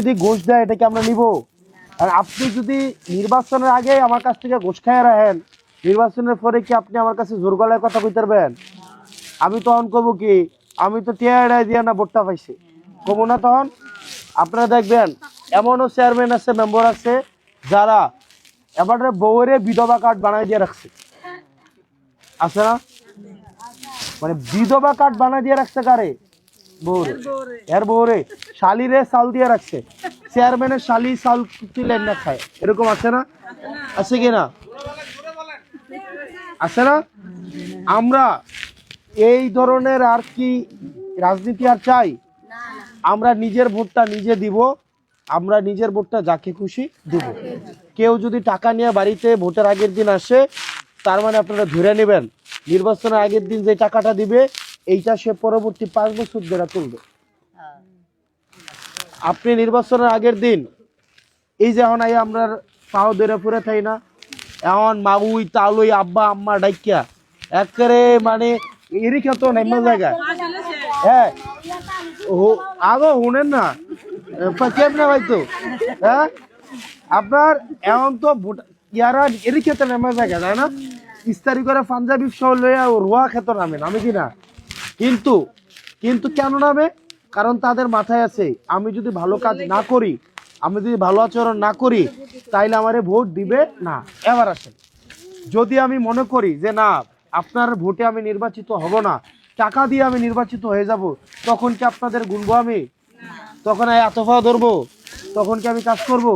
যদি ঘুষ দেয়, এটাকে আমরা নিব। আর আপনি যদি নির্বাচনের আগে আমার কাছ থেকে ঘুষ খাইয়ে রাখেন, নির্বাচনের পরে কি আপনি আমার কাছে জোর গলায় কথা কইতে পারবেন? আমি তখন কব কি, আমি তো টিয়া দিয়ে না ভোটটা পাইছি। কব না তখন? আপনারা দেখবেন, এমনও চেয়ারম্যান আছে, মেম্বার আছে, যারা এবারে বউরে বিধবা কার্ড বানাই দিয়ে রাখছে। আছে না? মানে বিধবা কার্ড বানাই দিয়ে রাখছে কারে? বউরে। এর বউরে। শালিরে চাল দিয়ে রাখছে। চেয়ারম্যানের শালি তুলেন না খায়? এরকম আছে না? আছে কি না? আছে না? আমরা এই ধরনের আর কি রাজনীতি আর চাই? আমরা নিজের ভোটটা নিজে দিব। আমরা নিজের ভোটটা যাকে খুশি দিব। কেউ যদি টাকা নিয়ে বাড়িতে ভোটের আগের দিন আসে তার মানে আপনারা ধরে নেবেন নির্বাচনের আগের দিন যে টাকাটা দিবে এইটা সে পরবর্তী পাঁচ বছর ধরে তুলবে। আপনি নির্বাচনের আগের দিন এই যে এখন আই আমরা পাও ধরে ফুরে থাই না এখন মাগুই তালুই আব্বা আম্মা ডাইকিয়া একেবারে মানে এরই খেতো নেমে জায়গা। হ্যাঁ আগো শুনেন না কেমনে হয়তো হ্যাঁ? আপনার এখন তো ইয়ারা এরই খেতে নেমে জায়গা তাই না? ইস্তারি করে পাঞ্জাবি সহ লইয়া রোয়া খেত নামে নামে কি না? কিন্তু কিন্তু কেন নামে কারণ তাদের মাথায় আছে, আমি যদি ভালো কাজ না করি, আমি যদি ভালো আচরণ না করি, তাইলে আমারে ভোট দিবে না। এবার আসেন। যদি আমি মনে করি যে না, আপনার ভোটে আমি নির্বাচিত হব না, টাকা দিয়ে আমি নির্বাচিত হয়ে যাব, তখন কি আপনাদের গুনবো আমি? তখন এতফা ধরবো? তখন কি আমি কাজ করব?